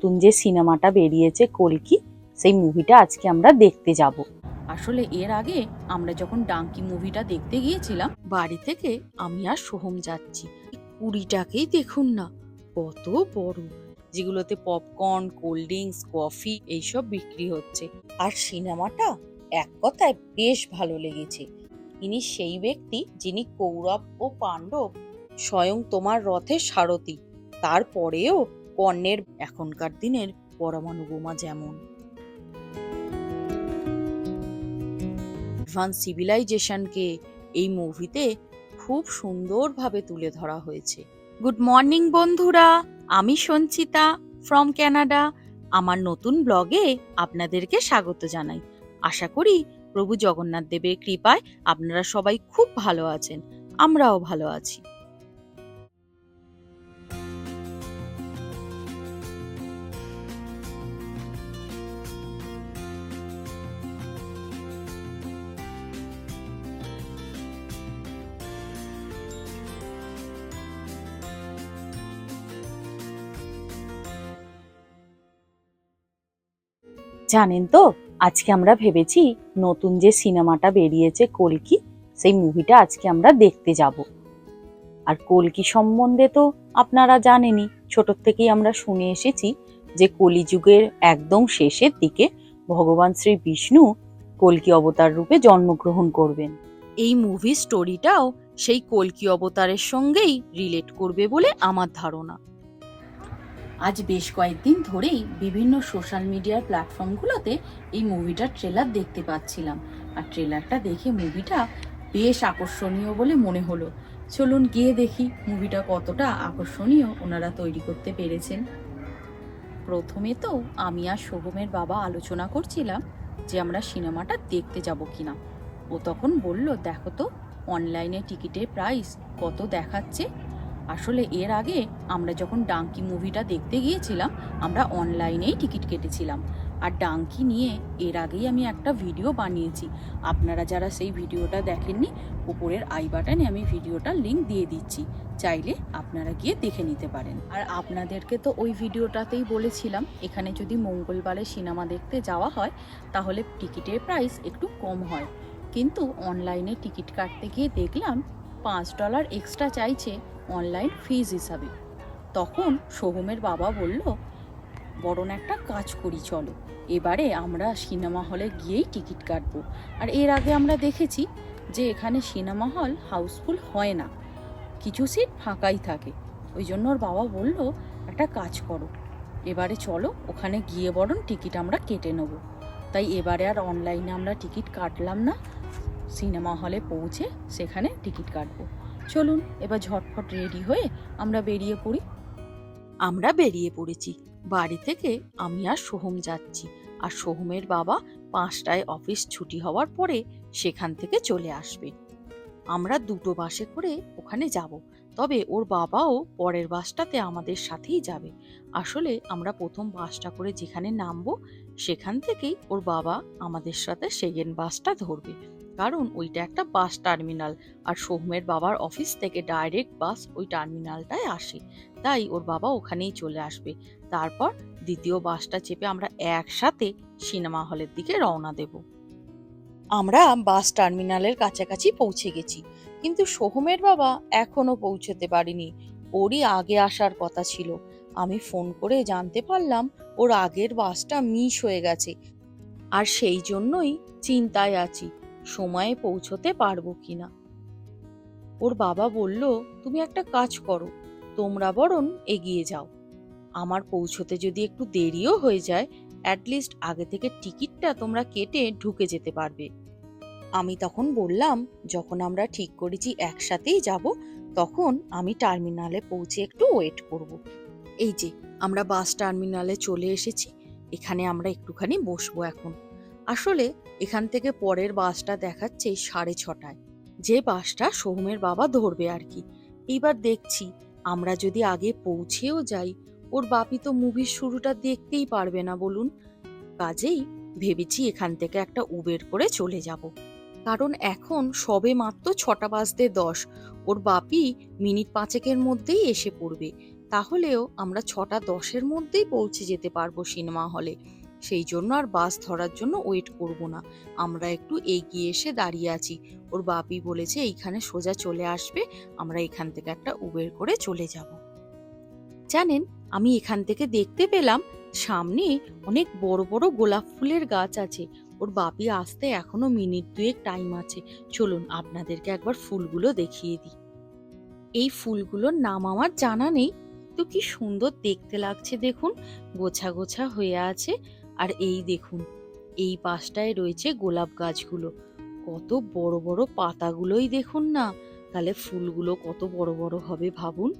নতুন যে সিনেমাটা বেরিয়েছে কলকি, সেই মুভিটা আজকে আমরা দেখতে যাব। আসলে এর আগে আমরা যখন ডাঙ্কি মুভিটা দেখতে গিয়েছিলাম, বাড়ি থেকে আমি আর সোহম যাচ্ছি। কুড়িটাকেই দেখুন না, কত বড়। যেগুলোতে পপকর্ন কোল্ড ড্রিঙ্কস কফি এইসব বিক্রি হচ্ছে। আর সিনেমাটা এক কথায় বেশ ভালো লেগেছে। ইনি সেই ব্যক্তি যিনি কৌরব ও পাণ্ডব স্বয়ং তোমার রথের সারথি। তারপরেও কর্ণের এখনকার দিনের পরমাণু বোমা যেমন। অ্যাডভান্স সিভিলাইজেশনকে এই মুভিতে খুব সুন্দরভাবে তুলে ধরা হয়েছে। গুড মর্নিং বন্ধুরা! আমি সঞ্চিতা ফ্রম ক্যানাডা আমার নতুন ব্লগে আপনাদেরকে স্বাগত জানাই। আশা করি প্রভু জগন্নাথ দেবের কৃপায় আপনারা সবাই খুব ভালো আছেন। আমরাও ভালো আছি। জানেন তো? আজকে আমরা ভেবেছি নতুন যে সিনেমাটা বেরিয়েছে কলকি, সেই মুভিটা আজকে আমরা দেখতে যাব। আর কলকি সম্বন্ধে তো আপনারা জানেনই, ছোট থেকেই আমরা শুনে এসেছি যে কলিযুগের একদম শেষের দিকে ভগবান শ্রী বিষ্ণু কলকি অবতার রূপে জন্মগ্রহণ করবেন। এই মুভি স্টোরিটাও সেই কলকি অবতারের সঙ্গেই রিলেট করবে বলে আমার ধারণা। আজ বেশ কয়েকদিন ধরেই বিভিন্ন সোশ্যাল মিডিয়ার প্ল্যাটফর্মগুলোতে এই মুভিটার ট্রেলার দেখতে পাচ্ছিলাম। আর ট্রেলারটা দেখে মুভিটা বেশ আকর্ষণীয় বলে মনে হলো। চলুন গিয়ে দেখি মুভিটা কতটা আকর্ষণীয় ওনারা তৈরি করতে পেরেছেন। প্রথমে তো আমি আর শোভমের বাবা আলোচনা করছিলাম যে আমরা সিনেমাটা দেখতে যাব কিনা। ও তখন বলল, দেখো তো, অনলাইনে টিকিটের প্রাইস কত দেখাচ্ছে? আসলে এর আগে আমরা যখন ডাঙ্কি মুভিটা দেখতে গিয়েছিলাম, আমরা অনলাইনেই টিকিট কেটেছিলাম। আর ডাঙ্কি নিয়ে এর আগেই আমি একটা ভিডিও বানিয়েছি। আপনারা যারা সেই ভিডিওটা দেখেননি, উপরের আই বাটনে আমি ভিডিওটার লিঙ্ক দিয়ে দিচ্ছি। চাইলে আপনারা গিয়ে দেখে নিতে পারেন। আর আপনাদেরকে তো ওই ভিডিওটাতেই বলেছিলাম, এখানে যদি মঙ্গলবারে সিনেমা দেখতে যাওয়া হয়, তাহলে টিকিটের প্রাইস একটু কম হয়। কিন্তু অনলাইনে টিকিট কাটতে গিয়ে দেখলাম পাঁচ ডলার এক্সট্রা চাইছে অনলাইন ফিজ হিসাবে। তখন সোহমের বাবা বলল, বরং একটা কাজ করি, চলো। এবারে আমরা সিনেমা হলে গিয়েই টিকিট কাটব। আর এর আগে আমরা দেখেছি যে এখানে সিনেমা হল হাউসফুল হয় না। কিছু সিট ফাঁকাই থাকে। ওই জন্য ওর বাবা বলল, একটা কাজ করো। এবারে চলো, ওখানে গিয়ে বরং টিকিট আমরা কেটে নেব। তাই এবারে আর অনলাইনে আমরা টিকিট কাটলাম না। সিনেমা হলে পৌঁছে সেখানে টিকিট কাটবো। চলুন, এবার ঝটফট রেডি হয়ে আমরা বেরিয়ে পড়ি। আমরা বেরিয়ে পড়েছি। বাড়ি থেকে আমি আর সোহম যাচ্ছি আর সোহমের বাবা পাঁচটায় অফিস ছুটি হওয়ার পরে সেখান থেকে চলে আসবে। আমরা দুটো বাসে করে ওখানে যাব। তবে ওর বাবাও পরের বাসটাতে আমাদের সাথেই যাবে। আসলে আমরা প্রথম বাসটা করে যেখানে নামবো, সেখান থেকেই ওর বাবা আমাদের সাথে সেকেন্ড বাসটা ধরবে। কারণ ওইটা একটা বাস টার্মিনাল। আর সোহমের বাবার অফিস থেকে ডাইরেক্ট বাস ওই টার্মিনালটায় আসে। তাই ওর বাবা ওখানেই চলে আসবে। তারপর দ্বিতীয় বাসটা চেপে আমরা একসাথে সিনেমা হলের দিকে রওনা দেব। আমরা বাস টার্মিনালের কাছাকাছি পৌঁছে গেছি। কিন্তু সোহমের বাবা এখনও পৌঁছতে পারিনি। ওরই আগে আসার কথা ছিল। আমি ফোন করে জানতে পারলাম ওর আগের বাসটা মিস হয়ে গেছে। আর সেই জন্যই চিন্তায় আছি। সময়ে পৌঁছতে পারব কিনা। ওর বাবা বলল, তুমি একটা কাজ করো, তোমরা বরং এগিয়ে যাও। আমার পৌঁছতে যদি একটু দেরিও হয়ে যায় অ্যাটলিস্ট আগে থেকে টিকিটটা তোমরা কেটে ঢুকে যেতে পারবে। আমি তখন বললাম, যখন আমরা ঠিক করেছি একসাথেই যাব, তখন আমি টার্মিনালে পৌঁছে একটু ওয়েট করব। এই যে, আমরা বাস টার্মিনালে চলে এসেছি, এখানে আমরা একটুখানি বসবো এখন। আসলে এখান থেকে পরের বাসটা দেখাচ্ছে সাড়ে ছটায়। যে বাসটা সোহমের বাবা ধরবে আর কি। এইবার দেখছি, আমরা যদি আগে পৌঁছেও যাই, ওর বাপি তো মুভির শুরুটা দেখতেই পারবে না বলুন। কাজেই ভেবেছি এখান থেকে একটা উবের করে চলে যাব। কারণ এখন সবে মাত্র ছটা বাজতে দশ। ওর বাপি মিনিট পাঁচেকের মধ্যেই এসে পড়বে। তাহলেও আমরা ছটা দশের মধ্যেই পৌঁছে যেতে পারব সিনেমা হলে। সেই জন্য আর বাস ধরার জন্য ওয়েট করব না। আমরা একটু এগিয়ে এসে দাঁড়িয়ে আছি। ওর বাপি বলেছে, এইখানে সোজা চলে আসবে, আমরা এখান থেকে একটা উবের করে চলে যাব। জানেন, আমি এখান থেকে দেখতে পেলাম, সামনে অনেক বড় বড় গোলাপ ফুলের গাছ আছে। ওর বাপি আসতে এখনও মিনিট দুয়েক টাইম আছে। চলুন, আপনাদেরকে একবার ফুলগুলো দেখিয়ে দিই। এই ফুলগুলোর নাম আমার জানা নেই। তো কি সুন্দর দেখতে লাগছে, দেখুন। গোছা গোছা হয়ে আছে। আর এই দেখুন, এই পাশটায় রয়েছে গোলাপ গাছগুলো। কত বড় বড় পাতাগুলোই দেখুন না। তাহলে ফুলগুলো কত বড় বড় হবে ভাবুন।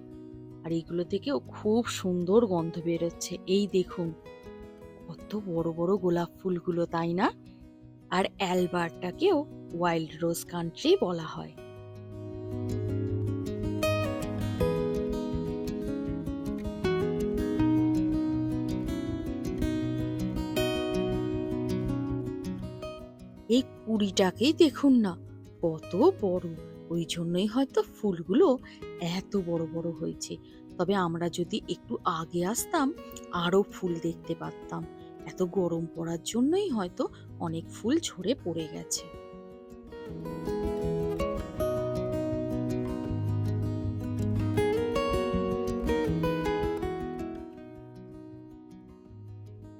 আর এইগুলো থেকেও খুব সুন্দর গন্ধ বেরোচ্ছে। এই দেখুন, কত বড় বড় গোলাপ ফুলগুলো, তাই না? আর অ্যালবার্টটাকেও ওয়াইল্ড রোজ কান্ট্রি বলা হয়। কুড়িটাকেই দেখুন না। কত বড়। ওই জন্যই হয়তো ফুলগুলো এত বড় বড় হয়েছে। তবে আমরা যদি একটু আগে আসতাম, আরও ফুল দেখতে পারতাম। এত গরম পড়ার জন্যই হয়তো অনেক ফুল ঝরে পড়ে গেছে।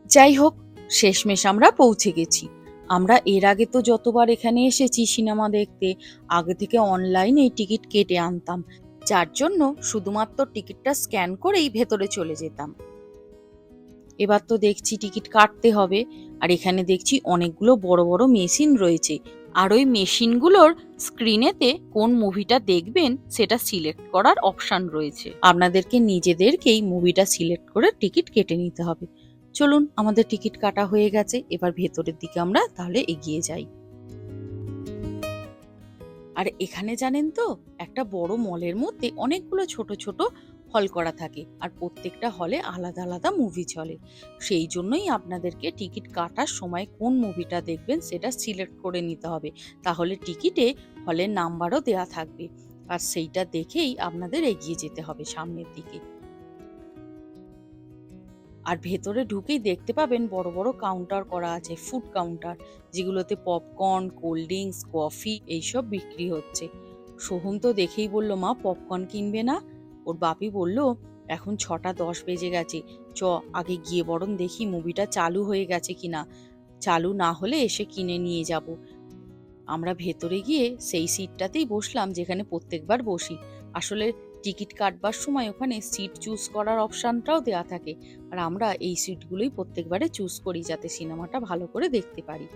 যাই হোক, শেষমেশ আমরা পৌঁছে গেছি। আমরা এর আগে তো যতবার এখানে এসেছি সিনেমা দেখতে, আগে থেকে অনলাইনে টিকিট কেটে আনতাম। যার জন্য শুধুমাত্র টিকিটটা স্ক্যান করেই ভেতরে চলে যেতাম। এবার তো দেখছি টিকিট কাটতে হবে, আর এখানে দেখছি অনেকগুলো বড় বড় মেশিন রয়েছে। আর ওই মেশিনগুলোর স্ক্রিনেতে কোন মুভিটা দেখবেন সেটা সিলেক্ট করার অপশান রয়েছে। আপনাদেরকে নিজেদেরকেই মুভিটা সিলেক্ট করে টিকিট কেটে নিতে হবে। চলুন, আমাদের টিকিট কাটা হয়ে গেছে। এবার ভেতরের দিকে আমরা তাহলে এগিয়ে যাই। আর এখানে জানেন তো, একটা বড় মলের মধ্যে অনেকগুলো ছোট ছোট হল করা থাকে আর প্রত্যেকটা হলে আলাদা আলাদা মুভি চলে। সেই জন্যই আপনাদেরকে টিকিট কাটার সময় কোন মুভিটা দেখবেন সেটা সিলেক্ট করে নিতে হবে। তাহলে টিকিটে হলের নাম্বারও দেয়া থাকবে। আর সেইটা দেখেই আপনাদের এগিয়ে যেতে হবে সামনের দিকে। আর ভেতরে ঢুকেই দেখতে পাবেন বড় বড় কাউন্টার করা আছে ফুড কাউন্টার যেগুলোতে পপকর্ন কোল্ড ড্রিঙ্কস কফি এইসব বিক্রি হচ্ছে। সোহম তো দেখেই বলল, মা পপকর্ন কিনবে না? ওর বাপি বলল, এখন ছটা দশ বেজে গেছে। চ, আগে গিয়ে বরং দেখি মুভিটা চালু হয়ে গেছে কিনা। চালু না হলে এসে কিনে নিয়ে যাব। আমরা ভেতরে গিয়ে সেই সিটটাতেই বসলাম, যেখানে প্রত্যেকবার বসি। আসলে টিকিট কাটবার সময় ওখানে সিট চুজ করার অপশানটাও দেওয়া থাকে। আর আমরা এই সিটগুলোই প্রত্যেকবারে চুজ করি যাতে সিনেমাটা ভালো করে দেখতে পারি।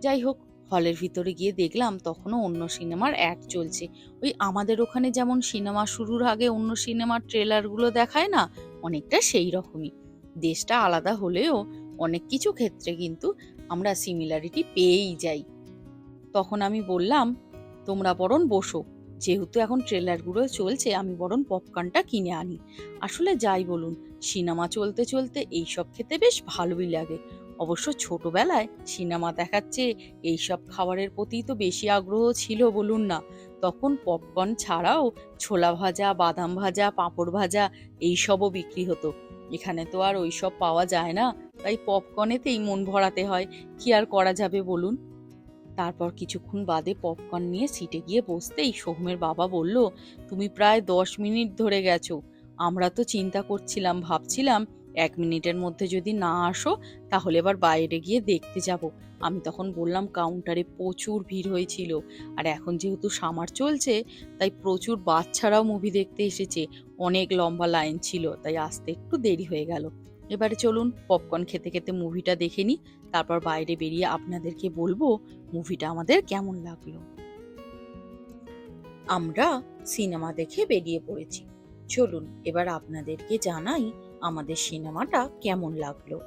যাই হোক, হলের ভিতরে গিয়ে দেখলাম তখনও অন্য সিনেমার অ্যাড চলছে। ওই আমাদের ওখানে যেমন সিনেমা শুরুর আগে অন্য সিনেমার ট্রেলারগুলো দেখায় না, অনেকটা সেই রকমই। দেশটা আলাদা হলেও অনেক কিছু ক্ষেত্রে কিন্তু আমরা সিমিলারিটি পেয়েই যাই। তখন আমি বললাম, তোমরা বরং বসো। যেহেতু এখন ট্রেলারগুলো চলছে, আমি বরং পপকর্নটা কিনে আনি। আসলে যাই বলুন, সিনেমা চলতে চলতে এই সব খেতে বেশ ভালোই লাগে। অবশ্য ছোটবেলায় সিনেমা দেখাচ্ছে, এইসব খাবারের প্রতি তো বেশি আগ্রহ ছিল বলুন না। তখন পপকর্ন ছাড়াও ছোলা ভাজা, বাদাম ভাজা, পাঁপড় ভাজা এইসবও বিক্রি হতো। এখানে তো আর ওইসব পাওয়া যায় না, তাই পপকর্নেতেই মন ভরাতে হয়। কি আর করা যাবে বলুন? তারপর কিছুক্ষণ বাদে পপকর্ন নিয়ে সিটে গিয়ে বসতেই সোহমের বাবা বলল, তুমি প্রায় দশ মিনিট ধরে গেছো। আমরা তো চিন্তা করছিলাম, ভাবছিলাম এক মিনিটের মধ্যে যদি না আসো, তাহলে এবার বাইরে গিয়ে দেখতে যাব। আমি তখন বললাম, কাউন্টারে প্রচুর ভিড় হয়েছিল। আর এখন যেহেতু সামার চলছে, তাই প্রচুর বাচ্চারাও মুভি দেখতে এসেছে। অনেক লম্বা লাইন ছিল, তাই আসতে একটু দেরি হয়ে গেল। এবারে চলুন পপকর্ন খেতে খেতে মুভিটা দেখে নিই, তারপর বাইরে বেরিয়ে আপনাদেরকে বলব মুভিটা আমাদের কেমন লাগল। আমরা সিনেমা দেখে বেরিয়ে পড়েছি। চলুন এবার আপনাদেরকে জানাই আমাদের সিনেমাটা কেমন লাগল।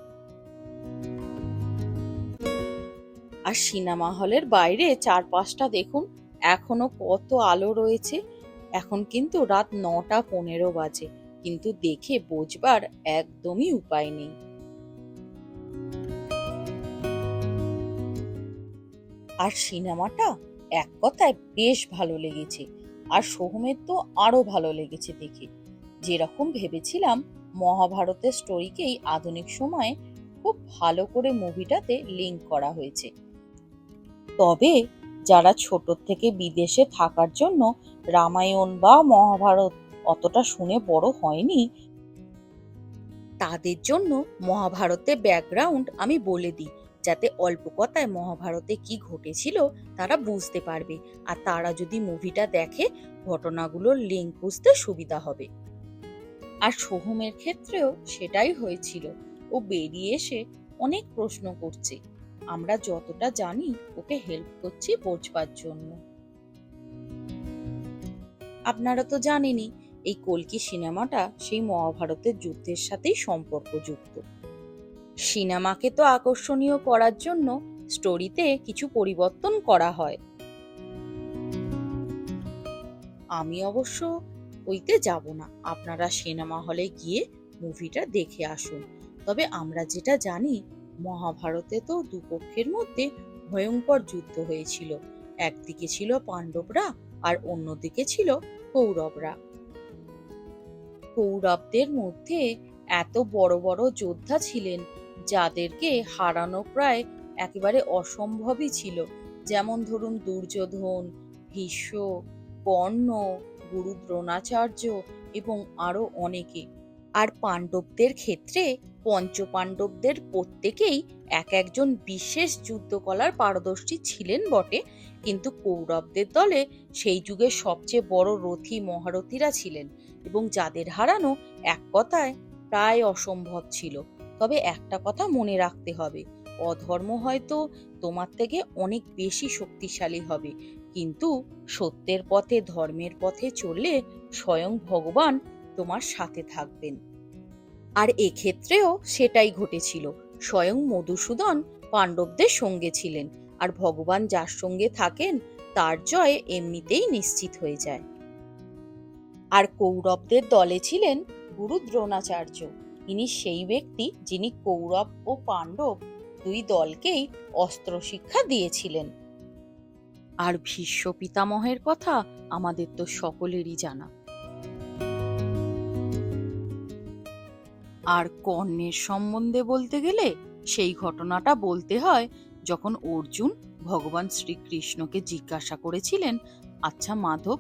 আর সিনেমা হলের বাইরে চারপাশটা দেখুন, এখনও কত আলো রয়েছে। এখন কিন্তু রাত নটা পনেরো বাজে। কিন্তু দেখে বোঝবার একদমই উপায় নেই। আর সিনেমাটা এক কথায় বেশ ভালো লেগেছে, আর সোহমের তো আরও ভালো লেগেছে দেখে। যেরকম ভেবেছিলাম, মহাভারতের স্টোরিকেই আধুনিক সময়ে খুব ভালো করে মুভিটাতে লিঙ্ক করা হয়েছে। তবে যারা ছোট থেকে বিদেশে থাকার জন্য রামায়ণ বা মহাভারত অতটা শুনে বড় হয়নি। তাদের জন্য মহাভারতের ব্যাকগ্রাউন্ড আমি বলে দিই, যাতে অল্প কথায় মহাভারতে কি ঘটেছিল তারা বুঝতে পারবে। আর তারা যদি মুভিটা দেখে, ঘটনাগুলোর লিঙ্ক বুঝতে সুবিধা হবে। আর সোহমের ক্ষেত্রেও সেটাই হয়েছিল। ও বেরিয়ে এসে অনেক প্রশ্ন করছে। আমরা যতটা জানি, ওকে হেল্প করছি বোঝবার জন্য। আপনারা তো জানেনই এই কলকি সিনেমাটা সেই মহাভারতের যুদ্ধের সাথেই সম্পর্কযুক্ত। সিনেমাকে তো আকর্ষণীয় করার জন্য স্টোরিতে কিছু পরিবর্তন করা হয়। আমি অবশ্য ওইতে যাব না। আপনারা সিনেমা হলে গিয়ে মুভিটা দেখে আসুন। তবে আমরা যেটা জানি, মহাভারতে তো দুপক্ষের মধ্যে ভয়ঙ্কর যুদ্ধ হয়েছিল। একদিকে ছিল পাণ্ডবরা আর অন্যদিকে ছিল কৌরবরা। কৌরবদের মধ্যে এত বড় বড় যোদ্ধা ছিলেন যাদেরকে হারানো প্রায় একেবারে অসম্ভবই ছিল। যেমন ধরুন দুর্যোধন, ভীষ্ম, কর্ণ গুরু দ্রোণাচার্য এবং আরও অনেকে। আর পাণ্ডবদের ক্ষেত্রে পঞ্চপাণ্ডবদের প্রত্যেকেই এক একজন বিশেষ যুদ্ধকলার পারদর্শী ছিলেন বটে, কিন্তু কৌরবদের দলে সেই যুগের সবচেয়ে বড় রথী মহারথীরা ছিলেন। এবং যাদের হারানো এক কথায় প্রায় অসম্ভব ছিল। তবে একটা কথা মনে রাখতে হবে, অধর্ম হয়তো তোমার থেকে অনেক বেশি শক্তিশালী হবে। কিন্তু সত্যের পথে, ধর্মের পথে চললে স্বয়ং ভগবান তোমার সাথে থাকবেন। আর এক্ষেত্রেও সেটাই ঘটেছিল। স্বয়ং মধুসূদন পাণ্ডবদের সঙ্গে ছিলেন, আর ভগবান যার সঙ্গে থাকেন, তার জয় এমনিতেই নিশ্চিত হয়ে যায়। আর কৌরবদের দলে ছিলেন গুরু দ্রোণাচার্য। তিনি সেই ব্যক্তি যিনি কৌরব ও পাণ্ডব দুই দলকেই অস্ত্র শিক্ষা দিয়েছিলেন। আর ভীষ্ম পিতামহের কথা আমাদের তো সকলেরই জানা। আর কর্ণের সম্বন্ধে বলতে গেলে সেই ঘটনাটা বলতে হয় যখন অর্জুন ভগবান শ্রীকৃষ্ণকে জিজ্ঞাসা করেছিলেন আচ্ছা মাধব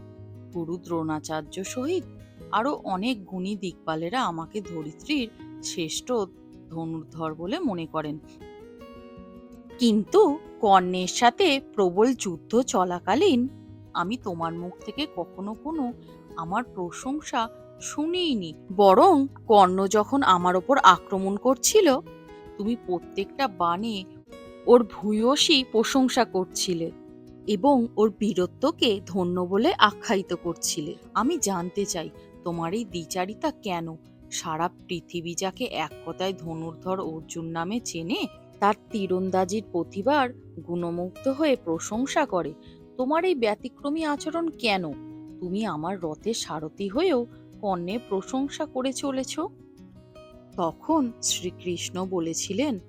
গুরু দ্রোণাচার্য সহিত আরও অনেক গুণী দিকপালেরা আমাকে ধরিত্রীর শ্রেষ্ঠ ধনুর্ধর বলে মনে করেন। কিন্তু কর্ণের সাথে প্রবল যুদ্ধ চলাকালীন আমি তোমার মুখ থেকে কখনো কোনো আমার প্রশংসা শুনিনি বরং কর্ণ যখন আমার ওপর আক্রমণ করছিল, তুমি প্রত্যেকটা বাণে ওর ভূয়সী প্রশংসা করছিলে। এবং ওর বীরত্বকে ধন্য বলে আখ্যায়িত করছিলে। আমি জানতে চাই, তোমার এই দ্বিচারিতা কেন? সারা পৃথিবী যাকে এক কথায় ধনুর্ধর অর্জুন নামে চেনে, তার তীরন্দাজির প্রতিবার গুণমুগ্ধ হয়ে প্রশংসা করে। তোমার এই ব্যতিক্রমী আচরণ কেন? তুমি আমার রথে সারথি হয়েও কর্ণের প্রশংসা করে চলেছ। তখন শ্রীকৃষ্ণ বলেছিলেন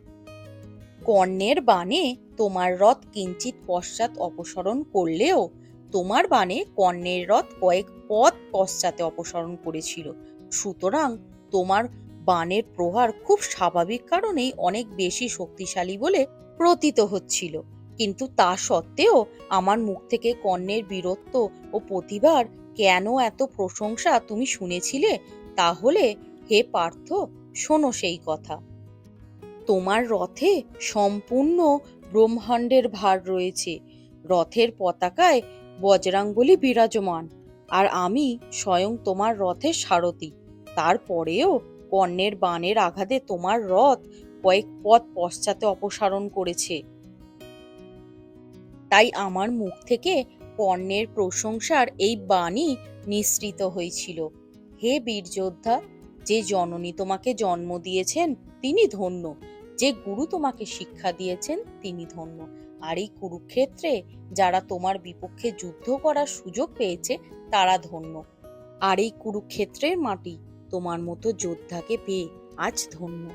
কর্ণের বাণে তোমার রথ কিঞ্চিত পশ্চাৎ অপসরণ করলেও তোমার বাণে কর্ণের রথ কয়েক পথ পশ্চাতে অপসরণ করেছিল। সুতরাং তোমার বাণের প্রহার খুব স্বাভাবিক কারণেই অনেক বেশি শক্তিশালী বলে প্রতীত হচ্ছিল। কিন্তু তা সত্ত্বেও আমার মুখ থেকে কর্ণের বীরত্ব ও প্রতিভার কেন এত প্রশংসা তুমি শুনেছিলে? তাহলে হে পার্থ, শোনো সেই কথা। তোমার রথে সম্পূর্ণ ব্রহ্মাণ্ডের ভার রয়েছে। রথের পতাকায় বজরাঙ্গলি বিরাজমান। আর আমি স্বয়ং তোমার রথের সারথি। তারপরেও কর্ণের বাণের আঘাতে তোমার রথ কয়েক পথ পশ্চাতে অপসারণ করেছে। তাই আমার মুখ থেকে কর্ণের প্রশংসার এই বাণী নিঃসৃত হয়েছিল। হে বীর যোদ্ধা যে জননী তোমাকে জন্ম দিয়েছেন, তিনি ধন্য। যে গুরু তোমাকে শিক্ষা দিয়েছেন, তিনি ধন্য। আর এই কুরুক্ষেত্রে যারা তোমার বিপক্ষে যুদ্ধ করার সুযোগ পেয়েছে, তারা ধন্য। আর এই কুরুক্ষেত্রের মাটি তোমার মতো যোদ্ধাকে পেয়ে আজ ধন্য।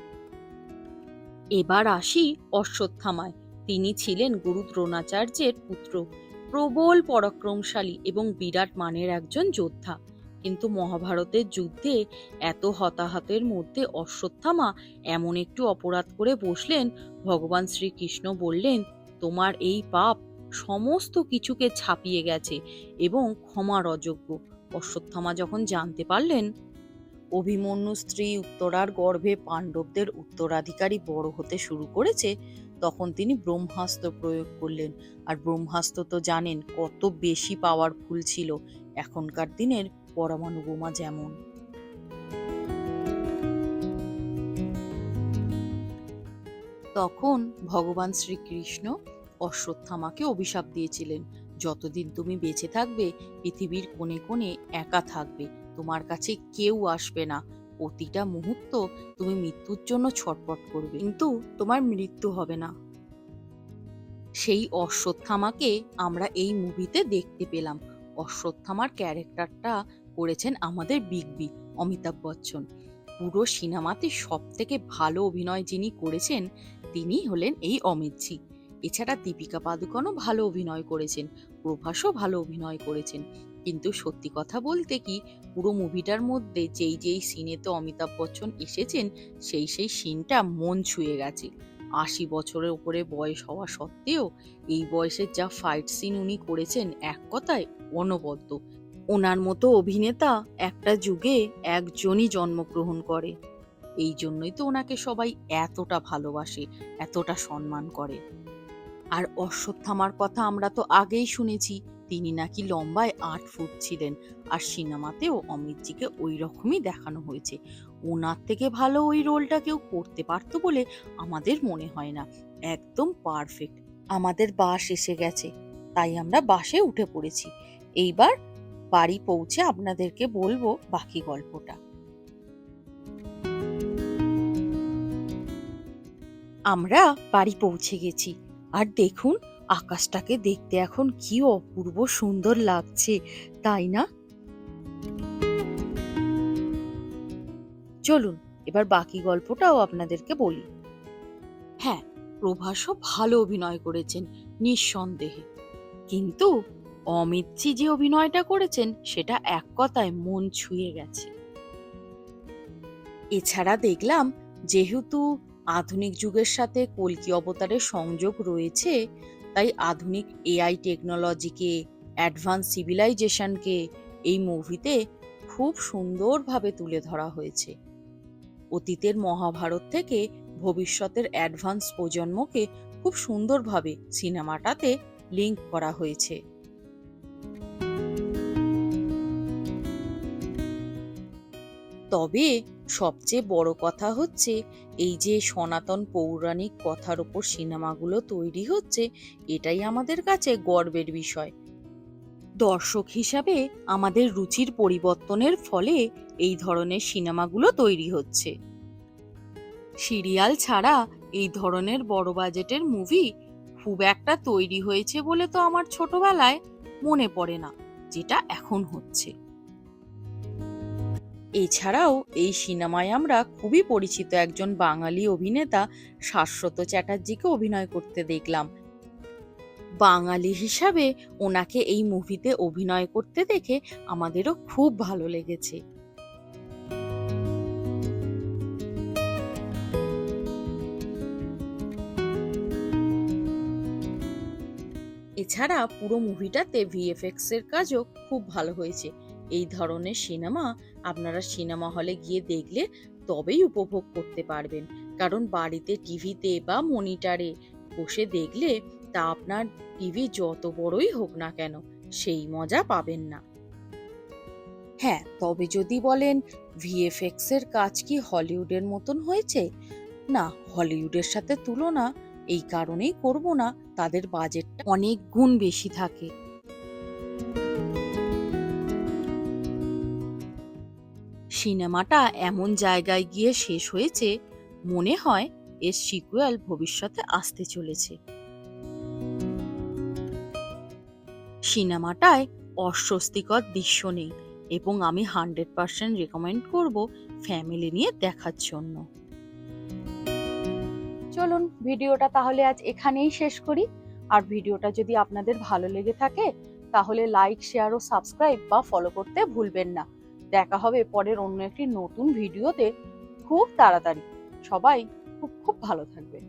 এবার আসি অশ্বত্থামায়। তিনি ছিলেন গুরু দ্রোণাচার্যের পুত্র। প্রবল পরাক্রমশালী এবং বিরাট মানের একজন যোদ্ধা। কিন্তু মহাভারতের যুদ্ধে এত হতাহতের মধ্যে অশ্বত্থামা এমন একটু অপরাধ করে বসলেন। ভগবান শ্রীকৃষ্ণ বললেন, তোমার এই পাপ সমস্ত কিছুকে ছাপিয়ে গেছে এবং ক্ষমার অযোগ্য। অশ্বত্থামা যখন জানতে পারলেন, অভিমন্যু স্ত্রী উত্তরার গর্ভে পাণ্ডবদের উত্তরাধিকারী বড় হতে শুরু করেছে, তখন তিনি ব্রহ্মাস্ত্র প্রয়োগ করলেন। আর ব্রহ্মাস্ত্র তো জানেন কত বেশি পাওয়ারফুল ছিল এখনকার দিনের পরমাণু বোমা যেমন। তখন ভগবান শ্রীকৃষ্ণ অশ্বত্থামাকে অভিশাপ দিয়েছিলেন, যতদিন তুমি বেঁচে থাকবে, পৃথিবীর কোণে কোণে একা থাকবে, তোমার কাছে কেউ আসবে না। প্রতিটা মুহূর্ত তুমি মৃত্যুর জন্য ছটপট করবে, কিন্তু তোমার মৃত্যু হবে না। সেই অশ্বত্থামাকে আমরা এই মুভিতে দেখতে পেলাম। অশ্বত্থামার ক্যারেক্টারটা করেছেন আমাদের বিগ বি, অমিতাভ বচ্চন। পুরো সিনেমাতে সব থেকে ভালো অভিনয় যিনি করেছেন, তিনি হলেন এই অমিতজি এছাড়া দীপিকা পাদুকনও ভালো অভিনয় করেছেন, প্রভাসও ভালো অভিনয় করেছেন। কিন্তু সত্যি কথা বলতে কি, পুরো মুভিটার মধ্যে যেই যেই সিনেতে অমিতাভ বচ্চন এসেছেন, সেই সেই সিনটা মন ছুঁয়ে গেছে। আশি বছরের উপরে বয়স হওয়া সত্ত্বেও, এই বয়সের যা ফাইট সিন উনি করেছেন, এক কথায় অনবদ্য। ওনার মতো অভিনেতা একটা যুগে একজনই জন্মগ্রহণ করে। এই জন্যই তো ওনাকে সবাই এতটা ভালোবাসে, এতটা সম্মান করে। আর অশ্বত্থামার কথা আমরা তো আগেই শুনেছি, তিনি নাকি লম্বায় আট ফুট ছিলেন আর সিনেমাতেও অমিতজিকে ওই রকমই দেখানো হয়েছে। ওনার থেকে ভালো ওই রোলটা কেউ করতে পারতো বলে আমাদের মনে হয় না। একদম পারফেক্ট। আমাদের বাস এসে গেছে, তাই আমরা বাসে উঠে পড়েছি। এইবার বাড়ি পৌঁছে আপনাদেরকে বলব বাকি গল্পটা। আমরা বাড়ি পৌঁছে গেছি। আর দেখুন, আকাশটাকে দেখতে এখন কি অপূর্ব সুন্দর লাগছে, তাই না? চলুন, এবার বাকি গল্পটাও আপনাদেরকে বলি। হ্যাঁ প্রভাসও ভালো অভিনয় করেছেন, নিঃসন্দেহে। কিন্তু অমিতজি যে অভিনয়টা করেছেন, সেটা এক কথায় মন ছুঁয়ে গেছে। এছাড়া দেখলাম, যেহেতু আধুনিক যুগের সাথে কলকি অবতারের সংযোগ রয়েছে, তাই আধুনিক এআই টেকনোলজিকে, অ্যাডভান্স সিভিলাইজেশনকে এই মুভিতে খুব সুন্দরভাবে তুলে ধরা হয়েছে। অতীতের মহাভারত থেকে ভবিষ্যতের অ্যাডভান্স প্রজন্মকে খুব সুন্দরভাবে সিনেমাটাতে লিঙ্ক করা হয়েছে। তবে সবচেয়ে বড় কথা হচ্ছে, এই যে সনাতন পৌরাণিক কথার ওপর সিনেমাগুলো তৈরি হচ্ছে, এটাই আমাদের কাছে গর্বের বিষয়। দর্শক হিসাবে আমাদের রুচির পরিবর্তনের ফলে এই ধরনের সিনেমাগুলো তৈরি হচ্ছে। সিরিয়াল ছাড়া এই ধরনের বড় বাজেটের মুভি খুব একটা তৈরি হয়েছে বলে তো আমার ছোটবেলায় মনে পড়ে না, যেটা এখন হচ্ছে। এছাড়াও এই সিনেমায় আমরা খুবই পরিচিত একজন বাঙালি অভিনেতা শাশ্বত চ্যাটার্জিকে অভিনয় করতে দেখলাম। বাঙালি হিসাবে ওনাকে এই মুভিতে অভিনয় করতে দেখে আমাদেরও খুব ভালো লেগেছে। এছাড়া পুরো মুভিটাতে ভিএফএক্স এর কাজও খুব ভালো হয়েছে। এই ধরনের সিনেমা আপনারা সিনেমা হলে গিয়ে দেখলে তবেই উপভোগ করতে পারবেন। কারণ বাড়িতে টিভিতে বা মনিটরে বসে দেখলে তা আপনার টিভি যত বড়ই হোক না কেন, সেই মজা পাবেন না। হ্যাঁ তবে যদি বলেন ভিএফএক্স এর কাজ কি হলিউডের মতন হয়েছে? না, হলিউডের সাথে তুলনা এই কারণেই করব না, তাদের বাজেটটা অনেক গুণ বেশি থাকে। সিনেমাটা এমন জায়গায় গিয়ে শেষ হয়েছে, মনে হয় এর সিকুয়েল ভবিষ্যতে আসতে চলেছে। সিনেমাটায় অস্বস্তিকর দৃশ্য নেই এবং আমি হান্ড্রেড পার্সেন্ট রেকমেন্ড করব ফ্যামিলি নিয়ে দেখার জন্য। চলুন, ভিডিওটা তাহলে আজ এখানেই শেষ করি। আর ভিডিওটা যদি আপনাদের ভালো লেগে থাকে, তাহলে লাইক শেয়ার ও সাবস্ক্রাইব বা ফলো করতে ভুলবেন না। দেখা হবে পরের অন্য একটি নতুন ভিডিওতে। খুব তাড়াতাড়ি। সবাই খুব খুব ভালো থাকবে